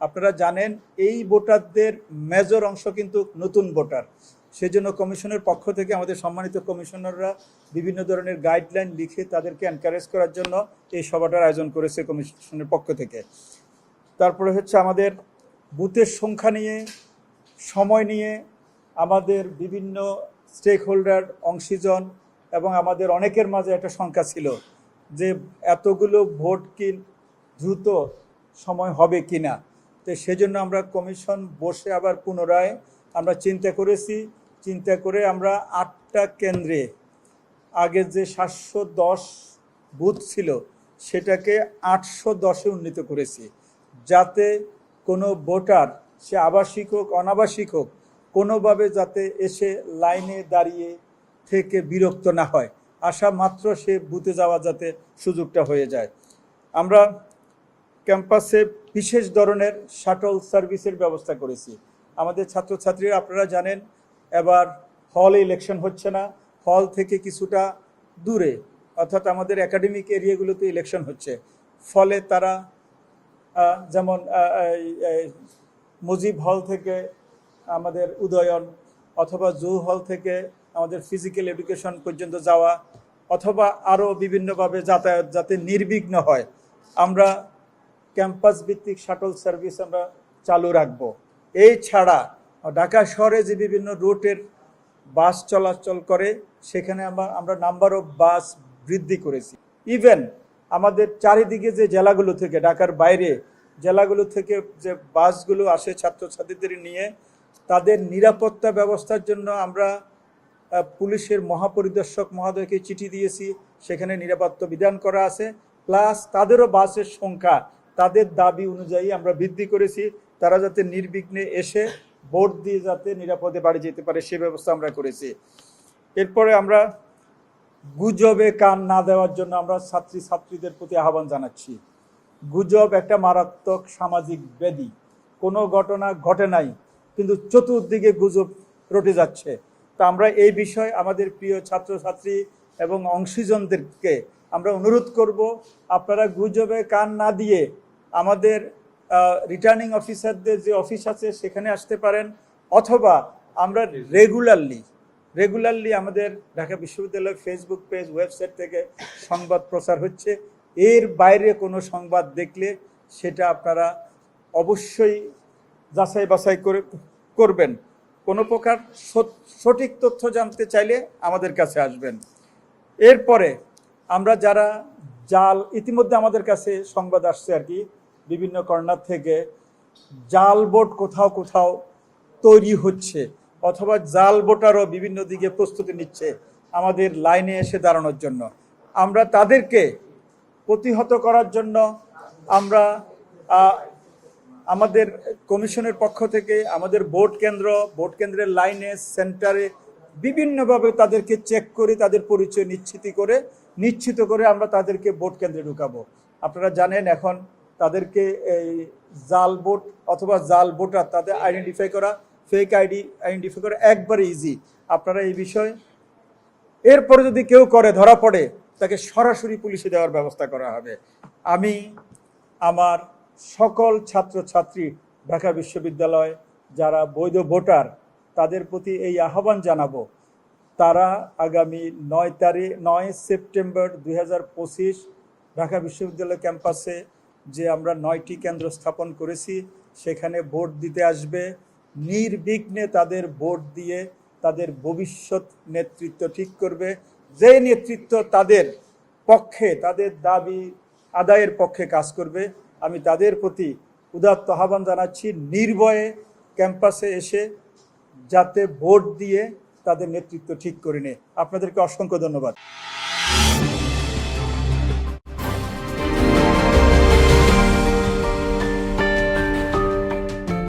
আপনারা জানেন এই ভোটারদের মেজর অংশ কিন্তু নতুন ভোটার। সেজন্য কমিশনের পক্ষ থেকে আমাদের সম্মানিত কমিশনাররা বিভিন্ন ধরনের গাইডলাইন লিখে তাদেরকে এনকারেজ করার জন্য এই সভাটার আয়োজন করেছে কমিশনের পক্ষ থেকে। তারপরে হচ্ছে আমাদের বুথের সংখ্যা নিয়ে, সময় নিয়ে আমাদের বিভিন্ন স্টেক হোল্ডার অংশীজন এবং আমাদের অনেকের মাঝে একটা শঙ্কা ছিল যে এতগুলো ভোট কি দ্রুত সময় হবে কি না তো সেজন্য আমরা কমিশন বসে আবার পুনরায় আমরা চিন্তা করেছি, চিন্তা করে আমরা আটটা কেন্দ্রে আগে যে সাতশো দশ বুথ ছিল সেটাকে আটশো দশে উন্নীত করেছি। যাতে কোনো ভোটার, সে আবাসিক হোক, অনাবাসিক হোক, কোনোভাবে যাতে এসে লাইনে দাঁড়িয়ে থেকে বিরক্ত না হয়। আসা মাত্র সে বুথে যাওয়া যাতে সুযোগটা হয়ে যায়। আমরা ক্যাম্পাসে বিশেষ ধরনের শাটল সার্ভিসের ব্যবস্থা করেছি। আমাদের ছাত্রছাত্রীরা আপনারা জানেন, এবার হলে ইলেকশন হচ্ছে না। হল থেকে কিছুটা দূরে, অর্থাৎ আমাদের একাডেমিক এরিয়াগুলোতে ইলেকশন হচ্ছে। ফলে তারা যেমন মুজিব হল থেকে আমাদের উদয়ন, অথবা জু হল থেকে আমাদের ফিজিক্যাল এডুকেশন পর্যন্ত যাওয়া, অথবা আরও বিভিন্নভাবে যাতায়াত যাতে নির্বিঘ্ন হয়, আমরা ক্যাম্পাস ভিত্তিক শাটল সার্ভিস আমরা চালু রাখব। এই ছাড়া ঢাকা শহরে যে বিভিন্ন রুটের বাস চলাচল করে, সেখানে আমরা আমরা নাম্বার অফ বাস বৃদ্ধি করেছি। ইভেন আমাদের চারিদিকে যে জেলাগুলো থেকে, ঢাকার বাইরে জেলাগুলো থেকে যে বাসগুলো আসে ছাত্রছাত্রীদের নিয়ে, তাদের নিরাপত্তা ব্যবস্থার জন্য আমরা পুলিশের মহাপরিদর্শক মহোদয়কে চিঠি দিয়েছি। সেখানে নিরাপত্তা বিধান করা আছে। প্লাস তাদেরও বাসের সংখ্যা তাদের দাবি অনুযায়ী আমরা বৃদ্ধি করেছি, তারা যাতে নির্বিঘ্নে এসে ভোট দিয়ে যাতে নিরাপদে বাড়ি যেতে পারে সে ব্যবস্থা আমরা করেছি। এরপরে আমরা গুজবে কান না দেওয়ার জন্য আমরা ছাত্রী ছাত্রীদের প্রতি আহ্বান জানাচ্ছি। গুজব একটা মারাত্মক সামাজিক ব্যাধি। কোনো ঘটনা ঘটে নাই, কিন্তু চতুর্দিকে গুজব রটে যাচ্ছে। তা আমরা এই বিষয়ে আমাদের প্রিয় ছাত্রছাত্রী এবং অংশীজনদেরকে আমরা অনুরোধ করব, আপনারা গুজবে কান না দিয়ে আমাদের রিটার্নিং অফিসারদের যে অফিস আছে সেখানে আসতে পারেন, অথবা আমরা রেগুলারলি রেগুলারলি আমাদের ঢাকা বিশ্ববিদ্যালয় ফেসবুক পেজ ওয়েবসাইট থেকে সংবাদ প্রচার হচ্ছে। এর বাইরে কোনো সংবাদ দেখলে সেটা আপনারা অবশ্যই যাচাই বাছাই করে, করবেন। কোনো প্রকার সঠিক তথ্য জানতে চাইলে আমাদের কাছে আসবেন। এরপরে আমরা যারা জাল, ইতিমধ্যে আমাদের কাছে সংবাদ আসছে আর কি বিভিন্ন কর্নার থেকে জাল বোট কোথাও কোথাও তৈরি হচ্ছে, অথবা জাল বোটারও বিভিন্ন দিকে প্রস্তুতি নিচ্ছে আমাদের লাইনে এসে দাঁড়ানোর জন্য। আমরা তাদেরকে প্রতিহত করার জন্য আমরা আমাদের কমিশনের পক্ষ থেকে আমাদের ভোট কেন্দ্র ভোট কেন্দ্রের লাইনে, সেন্টারে বিভিন্নভাবে তাদেরকে চেক করে, তাদের পরিচয় নিশ্চিত করে নিশ্চিত করে আমরা তাদেরকে ভোট কেন্দ্রে ঢুকাবো। আপনারা জানেন এখন তাদেরকে এই জাল ভোট অথবা জাল ভোটার তাদের আইডেন্টিফাই করা ফেক আইডি আইডেন্টিফাই করা একবারে ইজি আপনারা এই বিষয়ে এরপরে যদি কেউ করে ধরা পড়ে তাকে সরাসরি পুলিশে দেওয়ার ব্যবস্থা করা হবে। আমি আমার সকল ছাত্রছাত্রী ঢাকা বিশ্ববিদ্যালয় যারা বৈধ ভোটার তাদের প্রতি এই আহ্বান জানাব। তারা আগামী নয় তারিখ নয় সেপ্টেম্বর দু হাজার পঁচিশ ঢাকা বিশ্ববিদ্যালয় ক্যাম্পাসে যে আমরা নয়টি কেন্দ্র স্থাপন করেছি, সেখানে ভোট দিতে আসবে। নির্বিঘ্নে তাদের ভোট দিয়ে তাদের ভবিষ্যৎ নেতৃত্ব ঠিক করবে। যে নেতৃত্ব তাদের পক্ষে, তাদের দাবি আদায়ের পক্ষে কাজ করবে, আমি তাদের প্রতি উদাত্ত আহ্বান জানাচ্ছি। নির্ভয়ে ক্যাম্পাসে এসে যাতে ভোট দিয়ে তাদের নেতৃত্ব ঠিক করে নেয়। আপনাদেরকে অসংখ্য ধন্যবাদ।